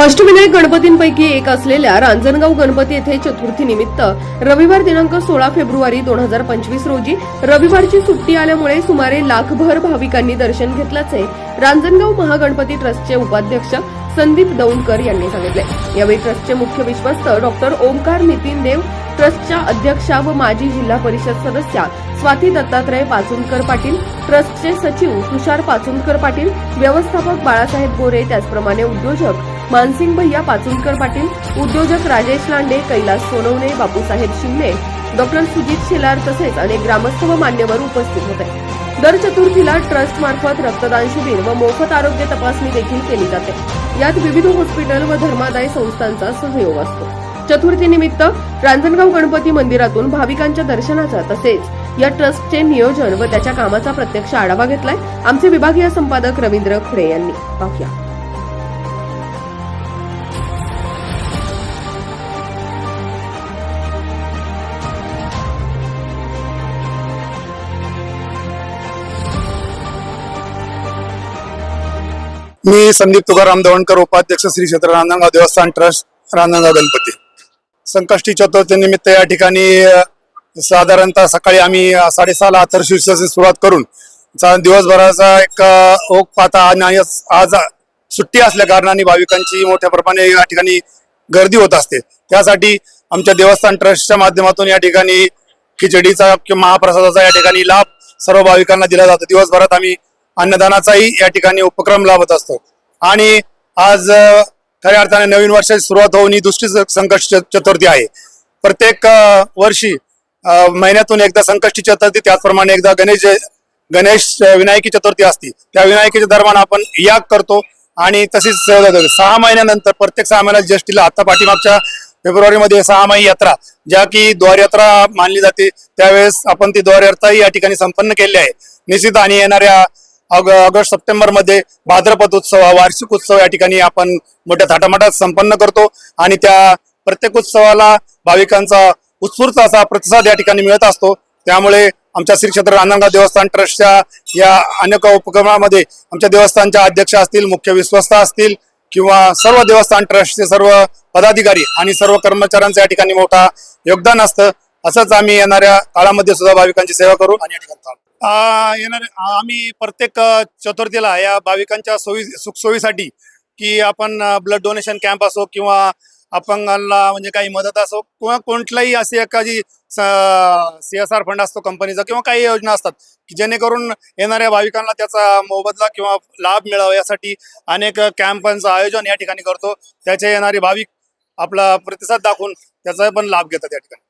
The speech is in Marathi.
अष्टविनायक गणपतींपैकी एक असलेल्या रांजणगाव गणपती येथे चतुर्थी निमित्त रविवार दिनांक सोळा फेब्रुवारी दोन हजार पंचवीस रोजी रविवारची सुट्टी आल्यामुळे सुमारे लाखभर भाविकांनी दर्शन घेतल्याचे रांजणगाव महागणपती ट्रस्टचे उपाध्यक्ष संदीप दौंडकर यांनी सांगितले. यावेळी ट्रस्टचे मुख्य विश्वस्त डॉक्टर ओमकार नितीन देव ट्रस्टच्या अध्यक्षा व माजी जिल्हा परिषद सदस्या स्वाती दत्तात्रय पाचुंदकर पाटील ट्रस्टचे सचिव तुषार पाचुंदकर पाटील व्यवस्थापक बाळासाहेब गोरे त्याचप्रमाणे उद्योजक मानसिंग भैया पाचुलकर पाटील उद्योजक राजेश लांडे कैलास सोनवणे बापूसाहेब शिंदे डॉक्टर सुजित शेलार तसेच अनेक ग्रामस्थ व मान्यवर उपस्थित होते. दर चतुर्थीला ट्रस्ट मार्फत रक्तदान शिबिर व मोफत आरोग्य तपासणी देखील केली जाते. यात विविध हॉस्पिटल व धर्मादाय संस्थांचा सहयोग असतो. चतुर्थीनिमित्त रांजणगाव गणपती मंदिरातून भाविकांच्या दर्शनाचा तसेच या ट्रस्टचे नियोजन व त्याच्या कामाचा प्रत्यक्ष आढावा घेतलाय आमचे विभागीय संपादक रवींद्र खडे यांनी. पाहूया. मी संदीप तुकाराम दवणकर उपाध्यक्ष श्री क्षेत्र रांजणगाव देवस्थान ट्रस्ट रांजणगाव गणपती. संकष्टी चतुर्थीनिमित्त या ठिकाणी साधारणतः सकाळी आम्ही अ, साडेसहाला अथर्शीर्षाची सुरुवात करून चा- दिवसभराचा एक ओघ पाहता आणि आज आज सुट्टी असल्या कारणाने भाविकांची मोठ्या प्रमाणे या ठिकाणी गर्दी होत असते. त्यासाठी आमच्या देवस्थान ट्रस्टच्या माध्यमातून या ठिकाणी खिचडीचा किंवा महाप्रसादाचा या ठिकाणी लाभ सर्व भाविकांना दिला जातो. दिवसभरात आम्ही अन्नदानाचाही या ठिकाणी उपक्रम लाभत असतो. आणि आज खऱ्या अर्थाने नवीन वर्षाची सुरुवात होऊन ही दुसरी संकष्ट चतुर्थी आहे. प्रत्येक वर्षी महिन्यातून एकदा संकष्टी चतुर्थी त्याचप्रमाणे एकदा गणेश गणेश विनायकी चतुर्थी असती. त्या विनायकीच्या दरम्यान आपण याग करतो आणि तशीच सहा महिन्यानंतर प्रत्येक सहा महिन्यात ज्येष्ठीला आता पाठीमागच्या फेब्रुवारीमध्ये सहामाही यात्रा ज्या की द्वारयात्रा मानली जाते. त्यावेळेस आपण ती द्वारयात्राही या ठिकाणी संपन्न केली आहे. निश्चित आणि येणाऱ्या ऑगस्ट सप्टेंबरमध्ये भाद्रपद उत्सव हा वार्षिक उत्सव या ठिकाणी आपण मोठ्या थाटामाटात संपन्न करतो. आणि त्या प्रत्येक उत्सवाला भाविकांचा उत्स्फूर्त असा प्रतिसाद या ठिकाणी मिळत असतो. त्यामुळे आमच्या श्री क्षेत्र रांजणगाव देवस्थान ट्रस्टच्या या अनेक उपक्रमामध्ये आमच्या देवस्थानच्या अध्यक्ष असतील मुख्य विश्वस्त असतील किंवा सर्व देवस्थान ट्रस्टचे सर्व पदाधिकारी आणि सर्व कर्मचाऱ्यांचं या ठिकाणी मोठा योगदान असतं. असंच आम्ही येणाऱ्या काळामध्ये सुद्धा भाविकांची सेवा करू आणि या ठिकाणी येणार आम्ही प्रत्येक चतुर्थीला या भाविकांच्या सोयी सुखसोयीसाठी की आपण ब्लड डोनेशन कॅम्प असो किंवा अपंगांना म्हणजे काही मदत असो किंवा कोणत्याही अशी एखादी सी एस आर फंड असतो कंपनीचा किंवा काही योजना असतात की जेणेकरून येणाऱ्या भाविकांना त्याचा मोबदला किंवा लाभ मिळावा. यासाठी अनेक कॅम्पांचं आयोजन या ठिकाणी करतो. त्याचे येणारे भाविक आपला प्रतिसाद दाखवून त्याचा पण लाभ घेतात या ठिकाणी.